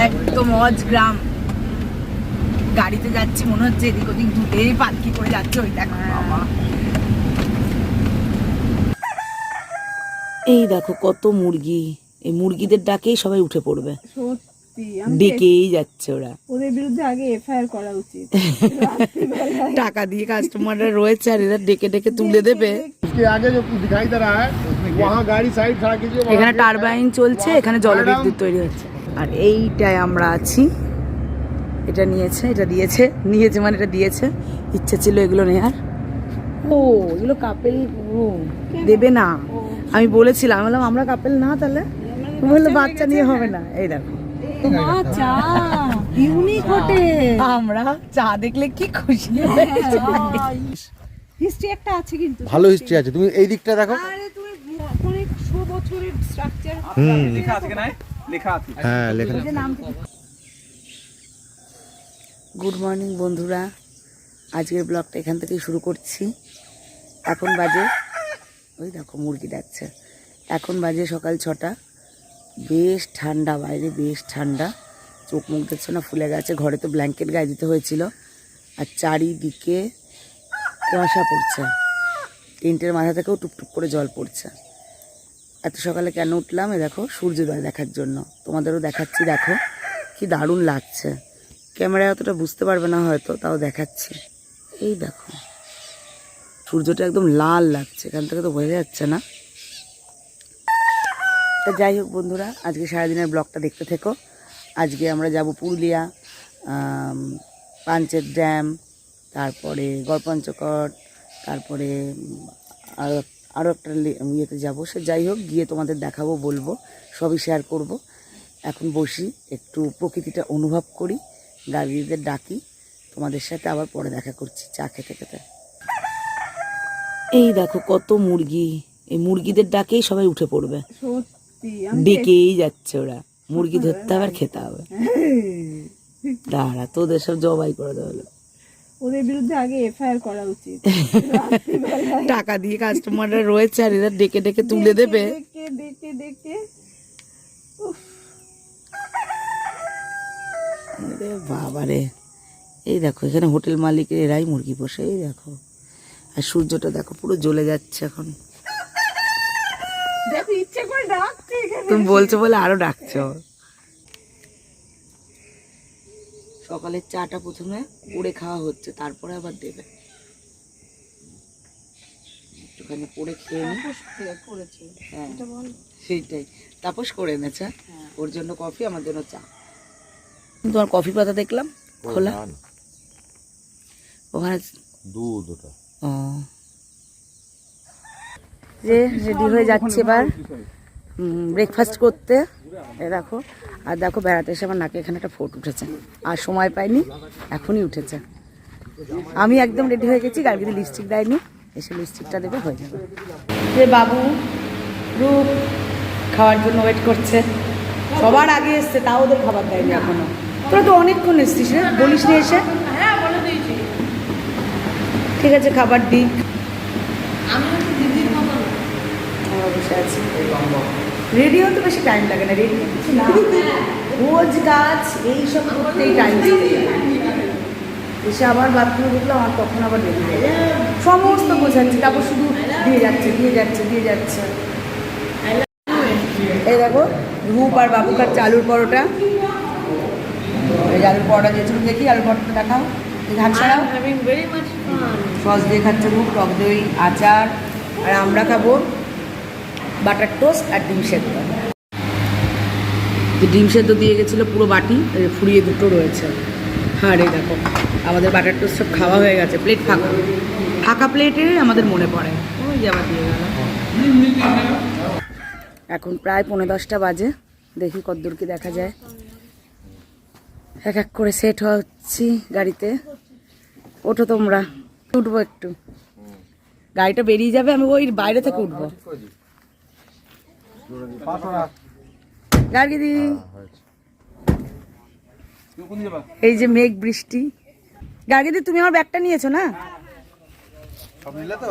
একদম অজ গ্রাম গাড়িতে যাচ্ছি মনে হচ্ছে এদিক ওদিক দুটেই পালকি করে যাচ্ছে ওই দেখো হ্যাঁ। বাবা। এই দেখো কত মুরগি। এই মুরগিদের ডাকেই সবাই উঠে পড়বে। ডেকেই যাচ্ছে ওরা। ওদের বিরুদ্ধে আগে এফআইআর করা উচিত। টাকা দিয়ে কাস্টমাররা রয়েছে আর এরা ডেকে ডেকে তুলে দেবে। তারা এখানে টারবাইন চলছে এখানে জলবিদ্যুৎ তৈরি হচ্ছে। আর এইটায় আমরা আছি। এটা নিয়েছে এটা দিয়েছে নিয়েছে মানে এটা দিয়েছে। ইচ্ছে ছিল এগুলো নেওয়ার ও এগুলো কাপেল দেবে না। আমি বলেছিলাম বললাম আমরা কাপেল না তাহলে? বলল বাচ্চা নিয়ে হবে না? এই দেখো। চা আমরা চা দেখলে কি খুশি হিস্ট্রি একটা আছে কিন্তু। ভালো হিস্ট্রি আছে। তুমি এই দিকটা দেখো। আরে তুমি অনেক শো বছরের স্ট্রাকচার হ্যাঁ লেখা গুড মর্নিং বন্ধুরা। আজকের ব্লগটা এখান থেকেই শুরু করছি। এখন বাজে ওই দেখো মুরগি ডাকছে। এখন বাজে সকাল ছটা। বেশ ঠান্ডা বাইরে বেশ ঠান্ডা। চোখ মুখ দেখছ না? ফুলে গেছে। ঘরে তো ব্ল্যাঙ্কেট গায়ে দিতে হয়েছিল। আর চারিদিকে কুয়াশা পড়ছে। টেন্টের মাথা থেকেও টুপটুপ করে জল পড়ছে। এত সকালে কেন উঠলাম? এ দেখো সূর্যোদয় দেখার জন্য। তোমাদেরও দেখাচ্ছি দেখো। কি দারুণ লাগছে। ক্যামেরায় অতটা বুঝতে পারবে না হয়তো তাও দেখাচ্ছি। এই দেখো। সূর্যটা একদম লাল লাগছে এখান থেকে তো বোঝা যাচ্ছে না। তা যাই হোক বন্ধুরা আজকে সারাদিনের ব্লগটা দেখতে থেকো। আজকে আমরা যাব পুরুলিয়া আম, পাঞ্চেত ড্যাম তারপরে গড়পঞ্চকট তারপরে উম, আরও একটা ইয়েতে যাব। সে যাই হোক গিয়ে তোমাদের দেখাবো বলব সবই শেয়ার করব। এখন বসি একটু প্রকৃতিটা অনুভব করি গাড়িদের ডাকি তোমাদের সাথে আবার পরে দেখা করছি চা খেতে খেতে। এই দেখো কত মুরগি। এই মুরগিদের ডাকেই সবাই উঠে পড়বে। ডেকেই যাচ্ছে ওরা। মুরগি ধরতে হবে আর খেতে হবে। দাঁড়া তোদের সব জবাই করে দেওয়া হলো। ওদের বিরুদ্ধে আগে এফআইআর করা উচিত। টাকা দিয়ে কাস্টমাররা রয়েছে আর এরা ডেকে ডেকে তুলে দেবে। দেখে দেখে আরে বাবারে। এই দেখো এখানে হোটেল মালিকের এরাই মুরগি বসে এই দেখো। আর সূর্যটা দেখো পুরো জ্বলে যাচ্ছে এখন। তুমি বলছো বলে আরও ডাকছো সকালের চাটা প্রথমে করে খাওয়া হচ্ছে তারপরে আবার দেবে। একটুখানি খেয়ে নি। হ্যাঁ সেইটাই। তাপস করে এনেছে। ওর জন্য কফি আমার জন্য চা। তোমার কফি পাতা দেখলাম? খোলা? ওখানে দুধ ওটা। ও। যে রেডি হয়ে যাচ্ছে এবার। ব্রেকফাস্ট করতে। এ দেখো আর দেখো বেড়াতে এসে আমার নাকে এখানে একটা ফোট উঠেছে। আর সময় পাইনি এখনই উঠেছে। আমি একদম রেডি হয়ে গেছি গাড়িতে লিপস্টিক দেয়নি। এসে লিপস্টিকটা দেবে হয়ে যাবে। যে বাবু রূপ খাওয়ার জন্য ওয়েট করছে। সবার আগে এসছে তাও ওদের খাবার দেয়নি এখনও। তোরা তো অনেকক্ষণ এসছিস রে বলিস নি এসে। ঠিক আছে খাবার দিক। আমরা বসে আছি। রেডি তো বেশি টাইম লাগে না রেডিও কিছু না। রোজ কাজ এইসব করতেই টাইম এসে আবার বাথরুমে ঢুকলাম আর তখন আবার রেডি। সমস্ত বোঝাচ্ছি তারপর শুধু দিয়ে যাচ্ছে দিয়ে যাচ্ছে দিয়ে যাচ্ছে। এই দেখো রূপ আর বাবুকার চালুর পরোটা। এই আলুর পরোটা যেহেতু দেখি আলুর পরোটা দেখাও। ঘাট ছাড়াও। সস দিয়ে খাচ্ছে রূপ টক দই আচার আর আমরা খাব বাটার টোস্ট আর ডিম সেদ্ধ। ডিম সেদ্ধ দিয়ে গেছিল পুরো বাটি ফুরিয়ে দুটো রয়েছে। হ্যাঁ রে, দেখো, আমাদের বাটার টোস্ট সব খাওয়া হয়ে গেছে, প্লেট ফাঁকা। ফাঁকা প্লেটে আমাদের মনে পড়ে। ওই আবার দিয়ে গেল। এখন প্রায় পনেরো দশটা বাজে, দেখি কতদূর কি দেখা যায়। এক এক করে সেট হচ্ছি গাড়িতে। ওঠো তোমরা, উঠবো একটু। গাড়িটা বেরিয়ে যাবে, আমি ওই বাইরে থেকে উঠবো। গাড়ি এই যে মেঘ বৃষ্টি। গাড়ি দি তুমি আমার ব্যাগটা নিয়েছো না? সব নিলে তো?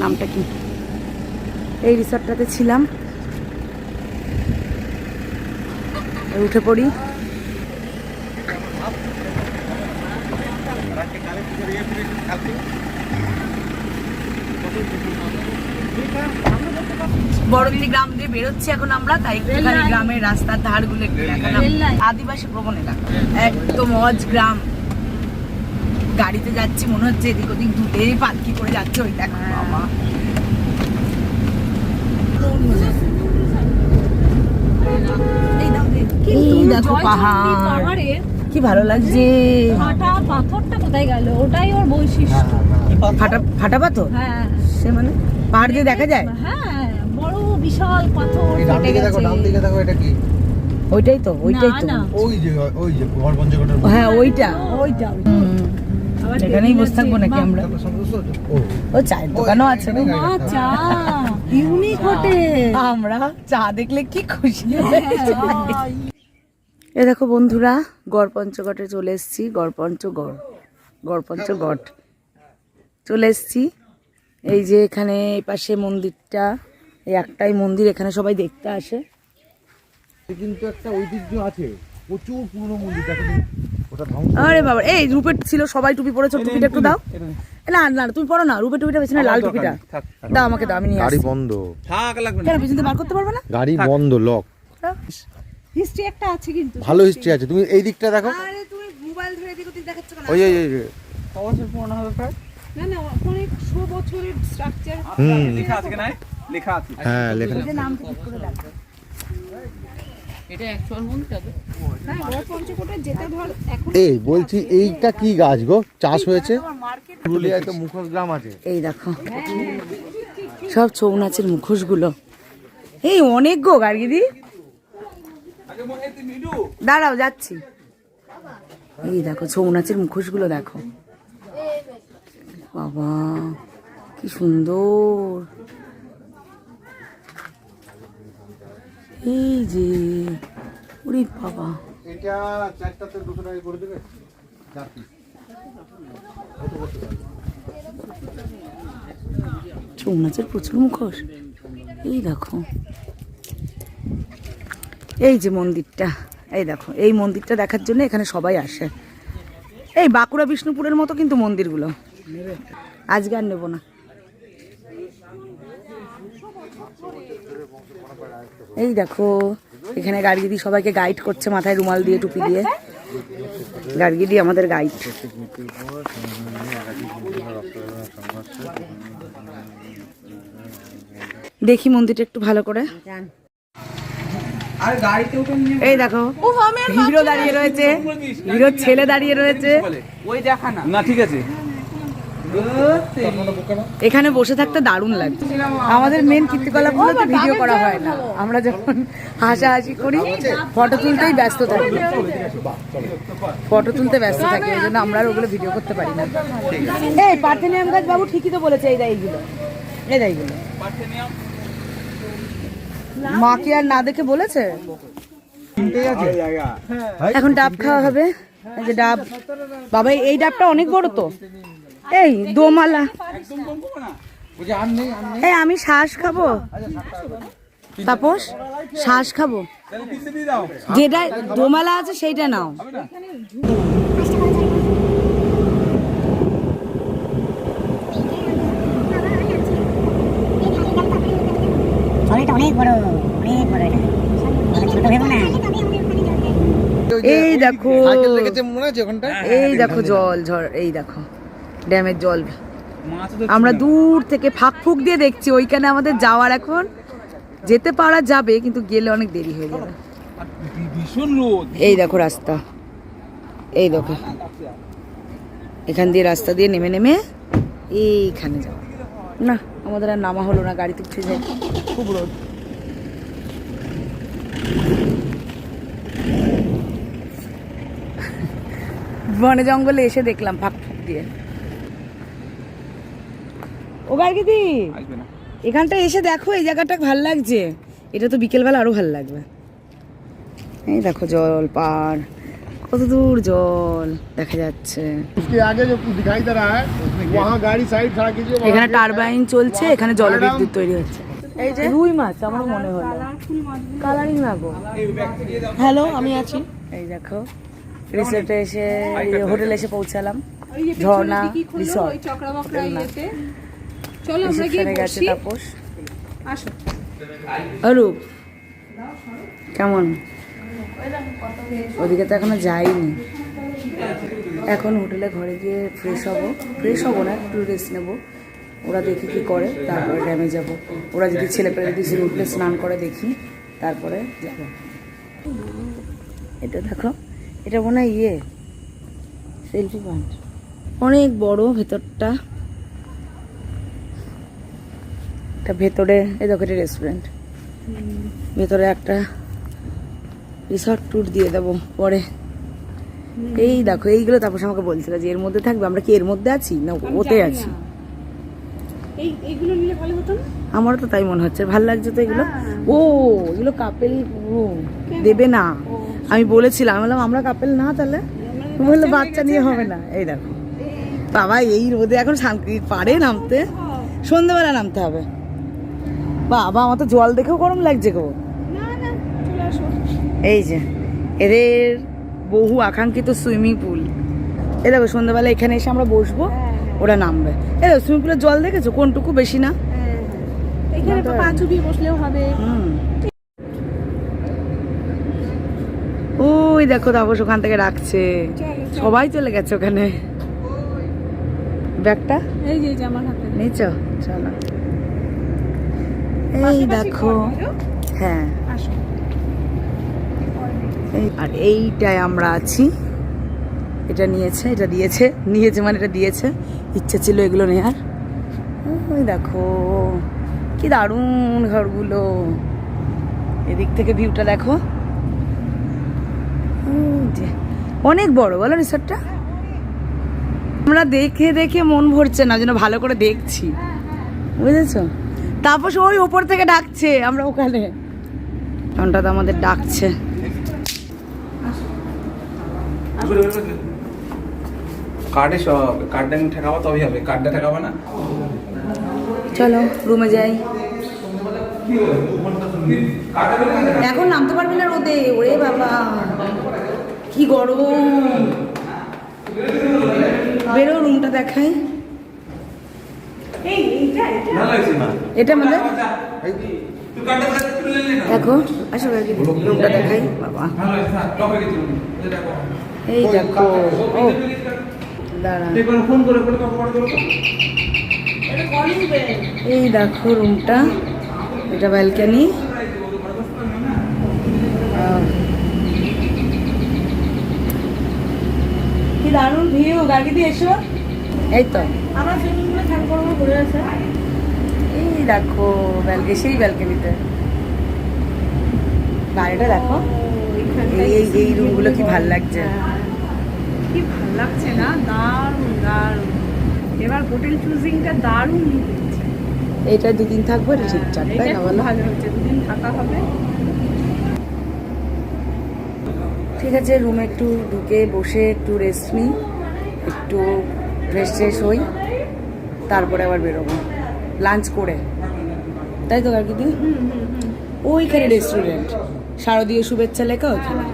নামটা কি? এই রিসর্টটাতে ছিলাম। উঠে পড়ি। বড়দিনী গ্রাম দিয়ে বেরোচ্ছি এখন আমরা তাই গ্রামের রাস্তার ধারগুলো আদিবাসী প্রবণ এলাকা একদম অজ গ্রাম। গাড়িতে যাচ্ছি মনে হচ্ছে এদিক ওদিক দূরে পালকি করে যাচ্ছে ওই দেখো বাবা। এই দেখো পাহাড়। কি ভালো লাগছে। ফাটা পাথরটা কোথায় গেল? ওটাই ওর বৈশিষ্ট্য। ফাটা ফাটা পাথর? হ্যাঁ। সে মানে পাহাড় দিয়ে দেখা যায়? হ্যাঁ বড় বিশাল পাথর ফেটে দেখো ডান দিকে দেখো এটা কি? ওইটাই তো ওইটাই তো। না, না। ওই যে ওই যে ঘর পঞ্চকোটের হ্যাঁ ওইটা। ওইটা এখানেই বসে থাকব নাকি আমরা? ও চায়ের দোকানও আছে না? চা। Unique hotel. আমরা চা দেখলে কি খুশি এ দেখো বন্ধুরা গড় পঞ্চগড়ে চলে এসেছি গড় পঞ্চগড় গড় পঞ্চগড়। চলে এসেছি। এই যে এখানে এই পাশে মন্দিরটা এই একটাই মন্দির এখানে সবাই দেখতে আসে। কিন্তু একটা ঐতিহ্য আছে প্রচুর পুরনো মন্দির দেখো। আরে বাবা এই রূপের ছিল সবাই টুপি পরেছো টুপিটা একটু দাও। না। না তুমি পরো না রূপের টুপিটা পেছনে লাল টুপিটা। দাও আমাকে দাও আমি নিয়ে গাড়ি বন্ধ। কেন পিছন দিয়ে বার করতে পারবে না? গাড়ি বন্ধ লক হিস্ট্রি একটা আছে কিন্তু ভালো হিস্ট্রি আছে তুমি এই দিকটা দেখো। আরে তুমি মোবাইল ধরে এদিক ওদিক দেখাচ্ছ কেন? ওই ওই ওই ওই। না না অনেক শো বছরের স্ট্রাকচার লেখা আছে না লেখা আছে। হ্যাঁ লেখা নাম ঠিক করে রাখবে এই বলছি এইটা কি গাছ গো? চাষ হয়েছে? পুরুলিয়ায় তো মুখোশ গ্রাম আছে। এই দেখো। সব ছৌ নাচের মুখোশগুলো। এই অনেক গো গার্গিদি দাঁড়াও যাচ্ছি। এই দেখো ছৌ নাচের মুখোশগুলো দেখো। বাবা কি সুন্দর। এই যে ওরে বাবা। এটা চারটাতে দুশো টাকা করে দেবে? ছৌ নাচের প্রচুর মুখোশ। এই দেখো। এই যে মন্দিরটা এই দেখো। এই মন্দিরটা দেখার জন্য এখানে সবাই আসে। এই বাঁকুড়া বিষ্ণুপুরের মতো কিন্তু মন্দিরগুলো। আজকে আর নেব না। এই দেখো এখানে গার্গিদি সবাইকে গাইড করছে মাথায় রুমাল দিয়ে টুপি দিয়ে। গার্গিদি আমাদের গাইড দেখি মন্দিরটা একটু ভালো করে। আর গাড়িতে উঠে নিয়ে এই দেখো হিরো দাঁড়িয়ে রয়েছে হিরোর ছেলে দাঁড়িয়ে রয়েছে। ওই দেখা না। না ঠিক আছে। এখানে বসে থাকতে দারুণ লাগে আমাদের মেন কীর্তিকলাপ গুলোতে ভিডিও করা হয় না। আমরা যখন হাসাহাসি করি ফটো তুলতেই ব্যস্ত থাকি। ফটো তুলতে ব্যস্ত থাকি ওই জন্য আমরা আর ওগুলো ভিডিও করতে পারি না। এই পার্থেনিয়াম গাছ বাবু ঠিকই তো বলেছে এই এইগুলো এই এইগুলো মা কি আর না দেখে বলেছে? এখন ডাব খাওয়া হবে। এই যে ডাব। বাবা এই ডাবটা অনেক বড় তো। এই দোমালা। এই আমি শ্বাস খাব। তাপস শ্বাস খাব। যেটা দোমালা আছে সেইটা নাও। অনেক বড় অনেক বড় ছোট ভেবো না। এই দেখো। এই দেখো জল ঝড় এই দেখো। ড্যামের জল। আমরা দূর থেকে ফাঁক ফুক দিয়ে দেখছি ওইখানে আমাদের যাওয়ার এখন যেতে পারা যাবে কিন্তু গেলে অনেক দেরি হয়ে যাবে। এই দেখো রাস্তা। এই দেখো। এখান দিয়ে রাস্তা দিয়ে নেমে নেমে এইখানে যাও। না আমাদের আর নামা হলো না গাড়িতে উঠে যাই খুব রোদ। বনে জঙ্গলে এসে দেখলাম ফাঁক ফুক দিয়ে। ও এখানটা এসে দেখো এই জায়গাটা ভালো লাগছে। এটা তো বিকেলবেলা আরও ভালো লাগবে। এই দেখো জল পার কত দূর জল দেখা যাচ্ছে। এখানে টারবাইন চলছে এখানে জলবিদ্যুৎ তৈরি হচ্ছে। এই যে মাছ আমার মনে হলো। কালারিং হ্যালো এই দেখো হোটেলে এসে পৌঁছালাম। ঝর্ণা রিসর্ট চলো আমরা গিয়ে বসি। তাপস আসো। অরূপ কেমন? ওদিকে তো এখনও যাইনি। এখন হোটেলে ঘরে গিয়ে ফ্রেশ হব। ফ্রেশ হব না একটু রেস্ট নেব। ওরা দেখি কি করে তারপরে ড্যামে যাব। ওরা যদি ছেলে পেলে যদি উঠলে স্নান করে দেখি তারপরে যাব। এটা দেখো এটা মনে হয় ইয়ে সেলফি পয়েন্ট অনেক বড় ভেতরটা। এটা ভেতরে এই দেখো এটা রেস্টুরেন্ট ভেতরে একটা রিসর্ট ট্যুর দিয়ে দেবো পরে। এই দেখো এইগুলো তারপর আমাকে বলছিল যে এর মধ্যে থাকবে। আমরা কি এর মধ্যে আছি? না ওতে আছি। এইগুলো নিলে ভালো হতো না? আমারও তো তাই মনে হচ্ছে। ভালো লাগছে তো এগুলো? ও এগুলো কাপেল দেবে না। আমি বলেছিলাম বললাম আমরা কাপেল না তাহলে? বলল বাচ্চা নিয়ে হবে না। এই দেখো। বাবা এই রোদে এখন শান্তি পারে নামতে। সন্ধ্যেবেলা নামতে হবে। বাবা আমার তো জল দেখেও গরম লাগছে গো। না না এই যে এদের বহু আকাঙ্ক্ষিত সুইমিং পুল। এ দেখো সন্ধ্যাবেলা এখানে এসে আমরা বসবো ওরা নামবে। এ দেখো সুইমিং পুলের জল দেখেছ? কোনটুকু বেশি না? হ্যাঁ হ্যাঁ। এখানে তো বসলেও হবে। ওই দেখো তাপস ওখান থেকে রাখছে। সবাই চলে গেছে ওখানে। ব্যাগটা? এই যে এই আমার হাতে। নিচ। চলো। এই দেখো। হ্যাঁ। আর এইটায় আমরা আছি। এটা নিয়েছে এটা দিয়েছে নিয়েছে মানে এটা দিয়েছে। ইচ্ছে ছিল এগুলো নেওয়ার ওই দেখো কি দারুণ ঘরগুলো। এদিক থেকে ভিউটা দেখো। অনেক বড় বলো রিসর্টটা। আমরা দেখে দেখে মন ভরছে না যেন ভালো করে দেখছি। বুঝেছ? তারপর ওই উপর থেকে ডাকছে আমরা ওখানে। তো আমাদের ডাকছে। কার্ডে সব কার্ডটা আমি ঠেকাবো তবেই হবে। কার্ডটা ঠেকাবো না? চলো রুমে যাই। এখন নামতে পারবি না রোদে? ওরে বাবা কি গরম। বেরো রুমটা দেখাই। এটা আমাদের তুই কার্ডটা কোথায় তুলে নিলি না দেখো আসো রুমটা দেখাই। বাবা। এই দেখো। ও এই দেখো রুমটা। এটা ব্যালকানি। কি দারুণ ভিউ গাড়ি দিয়ে এসো। এই তো। এই দেখো ব্যালকে সেই ব্যালকানিতে। গাড়িটা দেখো। এই এই রুমগুলো কি ভালো লাগছে? কি ভালো লাগছে না? দারুণ দারুণ। এবার হোটেল চুজিংটা দারুণ এইটা দুদিন থাকব এটা ঠিকঠাক তাই না বলো? ভালো হচ্ছে দুদিন থাকা হবে। ঠিক আছে রুমে একটু ঢুকে বসে একটু রেস্ট নিই একটু ফ্রেশ ট্রেশ হই তারপরে আবার বেরোবো। লাঞ্চ করে। তাই তো আর কি ওইখানে রেস্টুরেন্ট শারদীয় শুভেচ্ছা লেখা ওইখানে।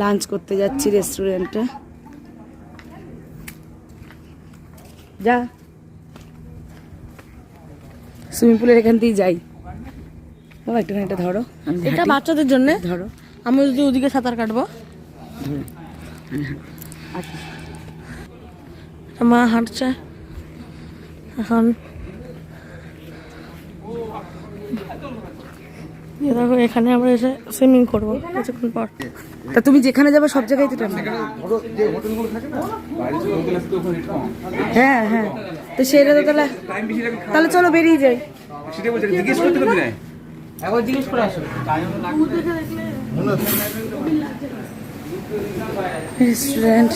লাঞ্চ করতে যাচ্ছি রেস্টুরেন্টে যা। সুইমিং পুলের এখান থেকেই যাই। বাবা একটু এটা ধরো। এটা বাচ্চাদের জন্য? ধরো। আমি যদি ওদিকে সাঁতার কাটবো? মা হাঁটছে। এখন দেখো এখানে আমরা এসে সুইমিং করব কিছুক্ষণ পর। তা তুমি যেখানে যাবে সব জায়গায় তো হ্যাঁ হ্যাঁ। তো সেটা তো তাহলে টাইম বেশি লাগে খাওয়া তাহলে চলো বেরিয়ে যাই। জিজ্ঞেস করতে কবি নাই রেস্টুরেন্ট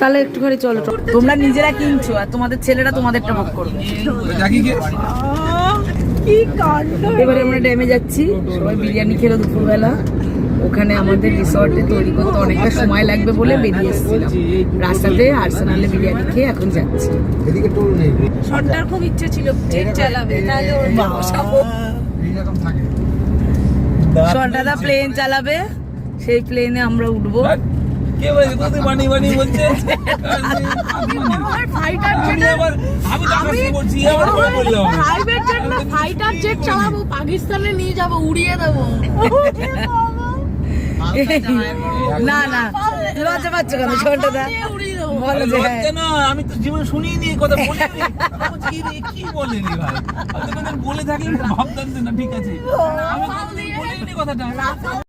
তাহলে একটু করে একটুখানি চলো তোমরা নিজেরা কিনছো আর তোমাদের ছেলেরা তোমাদেরটা ভোগ করবে। এবারে আমরা ড্যামে যাচ্ছি সবাই বিরিয়ানি খেলো দুপুরবেলা। ওখানে আমাদের রিসর্টে তৈরি করতে অনেকটা সময় লাগবে বলে বেরিয়ে এসেছিলাম। রাস্তাতে আর্সেনালে বিরিয়ানি খেয়ে এখন যাচ্ছি। সন্ধ্যার খুব ইচ্ছে ছিল জেট চালাবে তাহলে ওর এইরকম থাকে। সন্ধ্যাদা প্লেন চালাবে সেই প্লেনে আমরা উঠবো। কে বলছে কোথায় বানি বানি বলছে? ফাইটার আমি বলছি বললাম প্রাইভেট জেট না। ফাইটার জেট চালাবো পাকিস্তানে নিয়ে যাব উড়িয়ে দেবো। না না। লজ্জা পাচ্ছ কেন? যে হ্যাঁ। আমি তো জীবন শুনিনি কথা বলিনি কি রে, কি বলে রে ভাই বলে থাকলে ভাবতাম না ঠিক আছে। আমি কথাটা।